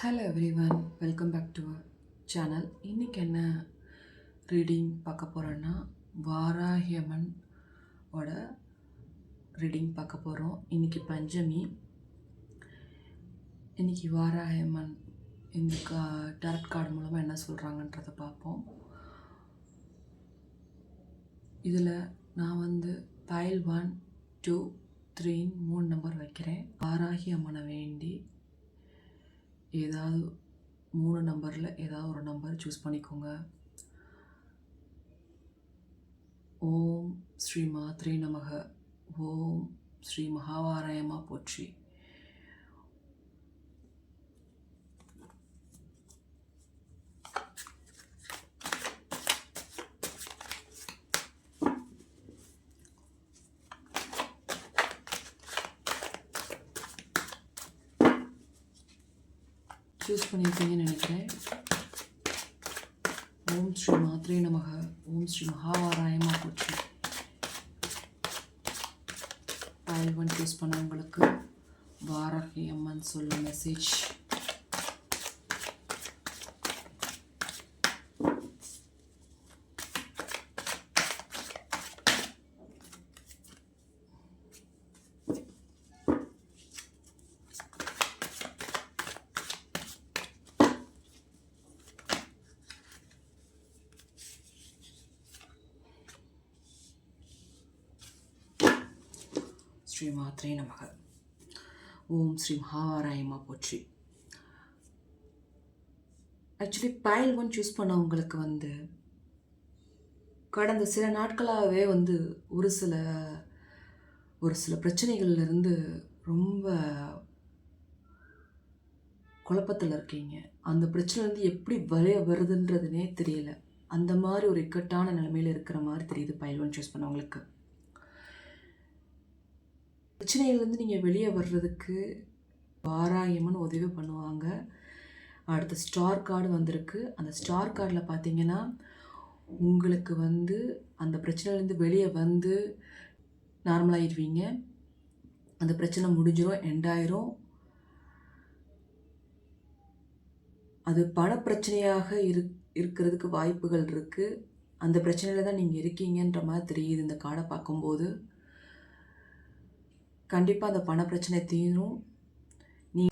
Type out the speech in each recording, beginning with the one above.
Hello everyone welcome back to channel இன்றைக்கி என்ன reading பார்க்க போகிறோன்னா வாராகியம்மன் ஓட ரீடிங் பார்க்க போகிறோம் இன்றைக்கி பஞ்சமி. இன்றைக்கி வாராகியம்மன் இந்த கா டேரட் கார்டு மூலமாக என்ன சொல்கிறாங்கன்றதை பார்ப்போம். இதில் நான் வந்து பயல் ஒன் டூ த்ரீன்னு மூணு நம்பர் வைக்கிறேன். வாராகி அம்மனை வேண்டி ஏதாவது மூணு நம்பரில் ஏதாவது ஒரு நம்பர் சூஸ் பண்ணிக்கோங்க. ஓம் ஸ்ரீ மாத்ரே நமக. ஓம் ஸ்ரீ மகாவாராயமா போற்றி. சூஸ் பண்ணியிருப்பீங்கன்னு நினைக்கிறேன். ஓம் ஸ்ரீ மாத்ரே நமக. ஓம் ஸ்ரீ மகாவாராயமா போச்சு ஃபைல் ஒன் சூஸ் பண்ணவங்களுக்கு வாராகி அம்மன் சொல்ல மெசேஜ் ஸ்ரீ மாத்ரே நமக. ஓம் ஸ்ரீ மகாவாராயமா போற்றி ஆக்சுவலி பயல் ஒன் சூஸ் பண்ணவங்களுக்கு வந்து கடந்த சில நாட்களாகவே வந்து ஒரு சில ஒரு சில பிரச்சனைகள்லேருந்து ரொம்ப குழப்பத்தில் இருக்கீங்க. அந்த பிரச்சனைலேருந்து எப்படி வரைய வருதுன்றதுனே தெரியல. அந்த மாதிரி ஒரு இக்கட்டான நிலைமையில் இருக்கிற மாதிரி தெரியுது பயல்வன் சூஸ் பண்ணவங்களுக்கு. பிரச்சனையிலேருந்து நீங்கள் வெளியே வர்றதுக்கு வாராயம்மன் உதவி பண்ணுவாங்க. அடுத்த ஸ்டார் கார்டு வந்திருக்கு. அந்த ஸ்டார் கார்டில் பார்த்தீங்கன்னா உங்களுக்கு வந்து அந்த பிரச்சனையிலேருந்து வெளியே வந்து நார்மலாகிடுவீங்க அந்த பிரச்சனை முடிஞ்சிடும் எண்டாயிரும் அது பணப்பிரச்சனையாக இரு இருக்கிறதுக்கு வாய்ப்புகள் இருக்குது அந்த பிரச்சனையில் தான் நீங்கள் இருக்கீங்கன்ற மாதிரி தெரியுது. இந்த கார்டை பார்க்கும்போது. கண்டிப்பாக அந்த பண பிரச்சனை தீரும். நீ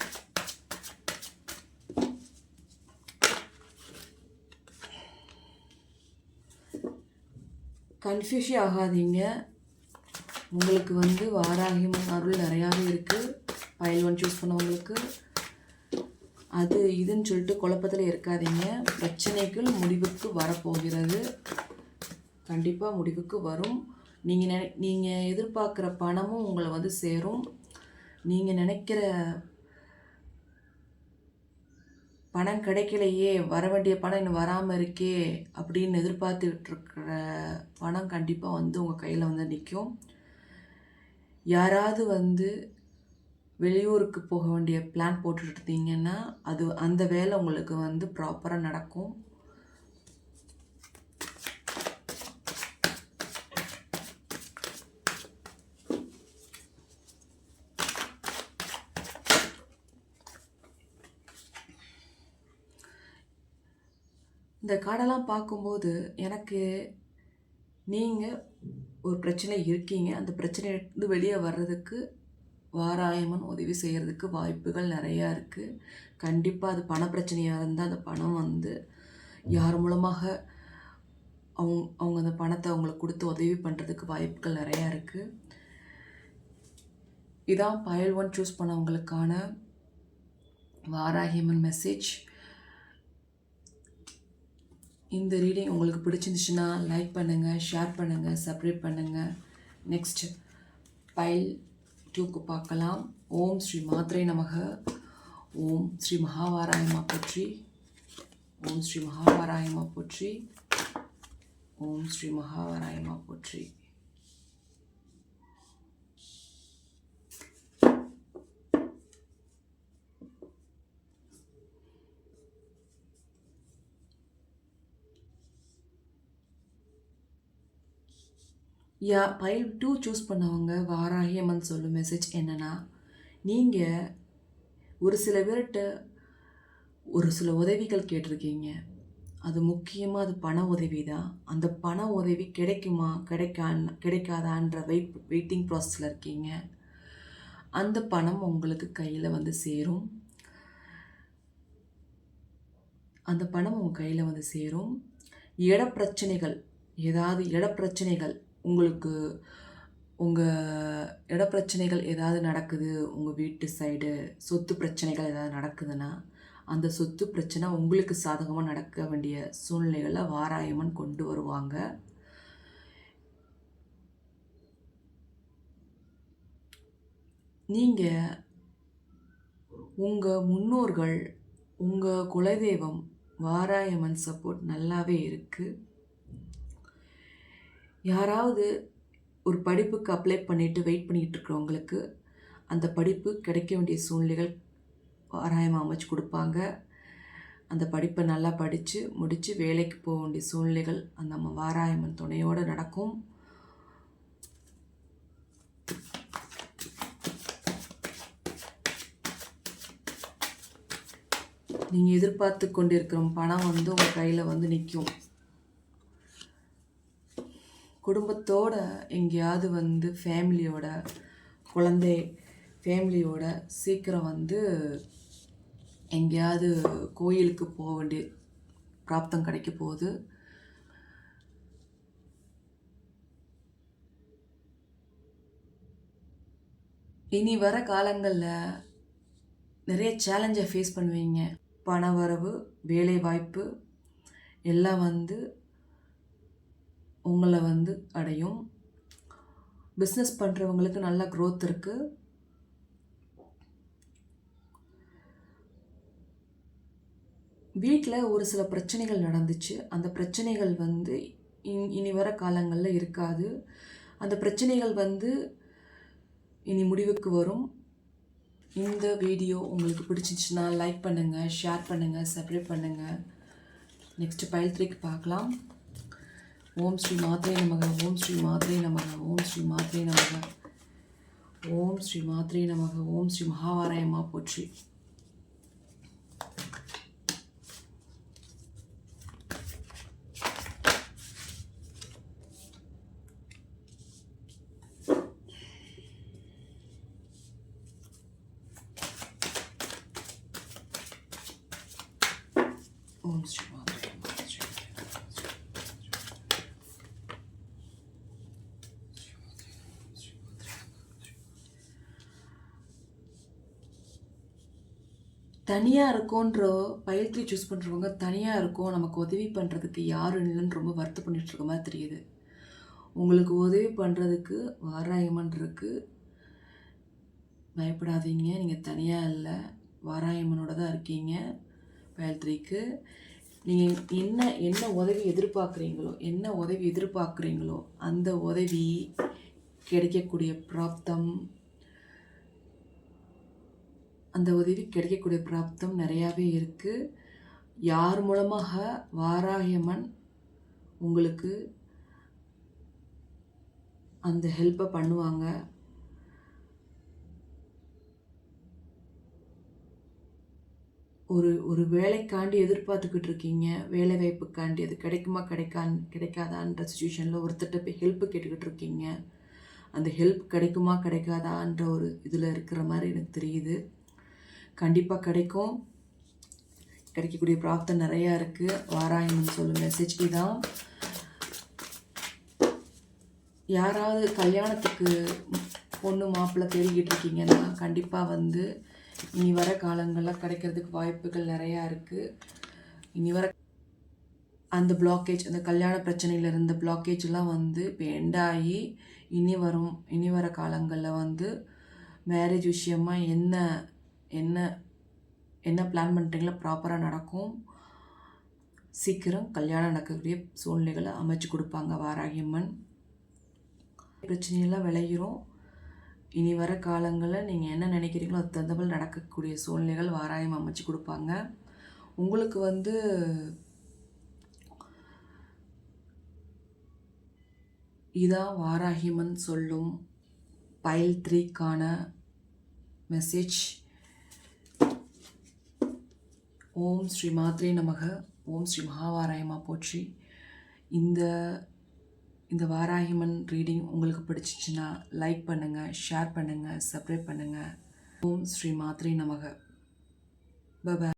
கன்ஃபியூஷன் ஆகாதீங்க. உங்களுக்கு வந்து வாராகியம்மன் அருள் நிறையாவே இருக்குது பயல் ஒன் சூஸ் பண்ணவங்களுக்கு. அது இதுன்னு சொல்லிட்டு குழப்பத்தில் இருக்காதீங்க. பிரச்சனைகள் முடிவுக்கு வரப்போகிறது. கண்டிப்பாக முடிவுக்கு வரும். நீங்கள் நினை நீங்கள் எதிர்பார்க்குற பணமும் உங்களை வந்து சேரும். நீங்கள் நினைக்கிற பணம் கிடைக்கலையே வர வேண்டிய பணம் இன்னும் வராமல் இருக்கே அப்படின்னு எதிர்பார்த்துட்ருக்கிற பணம் கண்டிப்பாக வந்து உங்கள் கையில் வந்து நிற்கும் யாராவது வந்து வெளியூருக்கு போக வேண்டிய பிளான் போட்டுட்டு இருந்தீங்கன்னா அது அந்த வேலை உங்களுக்கு வந்து ப்ராப்பராக நடக்கும். இந்த காடெல்லாம் பார்க்கும்போது எனக்கு நீங்கள் ஒரு பிரச்சனை இருக்கீங்க. அந்த பிரச்சனையிலேருந்து வெளியே வர்றதுக்கு வாராயமன் உதவி செய்கிறதுக்கு வாய்ப்புகள் நிறையா இருக்குது கண்டிப்பாக அது பண பிரச்சனையாக இருந்தால் அந்த பணம் வந்து யார் மூலமாக அவங்க அவங்க அந்த பணத்தை அவங்களுக்கு கொடுத்து உதவி பண்ணுறதுக்கு வாய்ப்புகள் நிறையா இருக்குது இதான் பயல் ஒன் சூஸ் பண்ணவங்களுக்கான வாராகியம்மன் மெசேஜ் இந்த ரீடிங் உங்களுக்கு பிடிச்சிருந்துச்சுன்னா லைக் பண்ணுங்கள் ஷேர் பண்ணுங்கள் சப்ரேட் பண்ணுங்கள் நெக்ஸ்ட் பைல் டூக்கு பார்க்கலாம். ஓம் ஸ்ரீ மாத்ரே நமக. ஓம் ஸ்ரீ மகாவாராயமா போற்றி. ஓம் ஸ்ரீ மகாவாராயமா போற்றி. ஓம் ஸ்ரீ மகாவாராயமா போற்றி. யா பைல் டூ சூஸ் பண்ணவங்க வாராகி அம்மன் சொல்லும் மெசேஜ் என்னென்னா நீங்கள் ஒரு சில பேர்கிட்ட ஒரு சில உதவிகள் கேட்டிருக்கீங்க. அது முக்கியமாக அது பண உதவி தான் அந்த பண உதவி கிடைக்குமா கிடைக்கா கிடைக்காதான்ற வெயிட் வெயிட்டிங் ப்ராசஸில் இருக்கீங்க. அந்த பணம் உங்களுக்கு கையில் வந்து சேரும். அந்த பணம் உங்கள் கையில் வந்து சேரும். இடப்பிரச்சனைகள் ஏதாவது இடப்பிரச்சனைகள் உங்களுக்கு உங்கள் இட பிரச்சனைகள் ஏதாவது நடக்குது உங்கள் வீட்டு சைடு சொத்து பிரச்சனைகள் ஏதாவது நடக்குதுன்னா அந்த சொத்து பிரச்சனை உங்களுக்கு சாதகமாக நடக்க வேண்டிய சூழ்நிலைகளை வாராயமன் கொண்டு வருவாங்க. நீங்கள் உங்கள் முன்னோர்கள் உங்கள் குலதெய்வம் வாராயமன் சப்போர்ட் நல்லாவே இருக்குது யாராவது ஒரு படிப்புக்கு அப்ளை பண்ணிவிட்டு வெயிட் பண்ணிகிட்டு இருக்கிறவங்களுக்கு அந்த படிப்பு கிடைக்க வேண்டிய சூழ்நிலைகள் ஆராயமாக அமைச்சு கொடுப்பாங்க. அந்த படிப்பை நல்லா படித்து முடித்து வேலைக்கு போக வேண்டிய சூழ்நிலைகள் அந்த நம்ம வாராயம்மன் துணையோடு நடக்கும். நீங்கள் எதிர்பார்த்து கொண்டிருக்கிற பணம் வந்து உங்கள் கையில் வந்து நிற்கும் குடும்பத்தோடு எங்கேயாவது வந்து ஃபேமிலியோட குழந்தை ஃபேமிலியோட சீக்கிரம் வந்து எங்கேயாவது கோயிலுக்கு போக வேண்டிய பிராப்தம் கிடைக்க போகுது. இனி வர காலங்களில் நிறைய சேலஞ்சை ஃபேஸ் பண்ணுவீங்க. பண வரவு வேலை வாய்ப்பு எல்லாம் வந்து உங்களை வந்து அடையும். பிஸ்னஸ் பண்ணுறவங்களுக்கு நல்ல க்ரோத் இருக்குது வீட்டில் ஒரு சில பிரச்சனைகள் நடந்துச்சு. அந்த பிரச்சனைகள் வந்து இனி இனி வர காலங்களில் இருக்காது. அந்த பிரச்சனைகள் வந்து இனி முடிவுக்கு வரும். இந்த வீடியோ உங்களுக்கு பிடிச்சிச்சுன்னா லைக் பண்ணுங்கள் ஷேர் பண்ணுங்கள் சப்ஸ்கிரைப் பண்ணுங்கள் நெக்ஸ்ட்டு பயில் த்ரீக்கு பார்க்கலாம். ஓம் ஸ்ரீ மாத்ரே நமக ஓம் ஸ்ரீ மாத்ரே நமக ஓம் ஸ்ரீ மாத்ரே நமக. ஓம் ஸ்ரீ மாத்ரே நமக ஓம் ஸ்ரீ மகாவாராயமா போற்றி ஓம் ஸ்ரீ மாத்ரே நமக ஸ்ரீ தனியாக இருக்கோன்ற பயிற்சி சூஸ் பண்ணுறவங்க தனியாக இருக்கோம் நமக்கு உதவி பண்ணுறதுக்கு யாரும் இல்லைன்னு ரொம்ப வருத்தம் பண்ணிட்டு இருக்க மாதிரி தெரியுது. உங்களுக்கு உதவி பண்ணுறதுக்கு வாராயமன் இருக்குது பயப்படாதீங்க நீங்கள் தனியாக இல்லை. வாராயமனோட தான் இருக்கீங்க பயல்த்ரிக்கு நீங்கள் என்ன என்ன உதவி எதிர்பார்க்குறீங்களோ என்ன உதவி எதிர்பார்க்குறீங்களோ அந்த உதவி கிடைக்கக்கூடிய பிராப்தம் அந்த உதவி கிடைக்கக்கூடிய பிராப்தம் நிறையாவே இருக்குது யார் மூலமாக வாராகியம்மன் உங்களுக்கு அந்த ஹெல்ப்பை பண்ணுவாங்க? ஒரு ஒரு வேலைக்காண்டி எதிர்பார்த்துக்கிட்டு இருக்கீங்க. வேலை வாய்ப்புக்காண்டி அது கிடைக்குமா கிடைக்கான் கிடைக்காதான்ற சுச்சுவேஷனில் ஒருத்தர்கிட்ட போய் ஹெல்ப்பு கேட்டுக்கிட்டு இருக்கீங்க. அந்த ஹெல்ப் கிடைக்குமா கிடைக்காதான்ற ஒரு இதில் இருக்கிற மாதிரி எனக்கு தெரியுது. கண்டிப்பாக கிடைக்கும். கிடைக்கக்கூடிய பிராப்தம் நிறையா இருக்குது வாராயணம் சொல்லும் மெசேஜ் இதான் யாராவது கல்யாணத்துக்கு பொண்ணு மாப்பிள்ளை தேடிக்கிட்டு இருக்கீங்கன்னா கண்டிப்பாக வந்து இனி வர காலங்களில் கிடைக்கிறதுக்கு வாய்ப்புகள் நிறையா இருக்குது இனி வர அந்த பிளாக்கேஜ் அந்த கல்யாண பிரச்சனையில் இருந்த பிளாக்கேஜ்லாம் வந்து இப்போ எண்டாகி இனி வரும் இனி வர காலங்களில் வந்து மேரேஜ் விஷயமா என்ன என்ன என்ன பிளான் பண்ணுறீங்களோ ப்ராப்பராக நடக்கும். சீக்கிரம் கல்யாணம் நடக்கக்கூடிய சூழ்நிலைகளை அமைச்சு கொடுப்பாங்க வாராகியம்மன். பிரச்சனையெல்லாம் விளையிறோம் இனி வர காலங்களில் நீங்கள் என்ன நினைக்கிறீங்களோ அது தகுந்தபோல் நடக்கக்கூடிய சூழ்நிலைகள் வாராயம் அமைச்சு கொடுப்பாங்க. உங்களுக்கு வந்து இதான் வாராகிமன் சொல்லும் பைல் த்ரீக்கான மெசேஜ் ஓம் ஸ்ரீ மாத்ரே நமக. ஓம் ஸ்ரீ மகாவாராயமா போற்றி. இந்த இந்த வாராகிமன் ரீடிங் உங்களுக்கு பிடிச்சிச்சின்னா லைக் பண்ணுங்கள் ஷேர் பண்ணுங்கள் சப்ஸ்கிரைப் பண்ணுங்கள் ஓம் ஸ்ரீ மாத்ரே நமக. பபாய்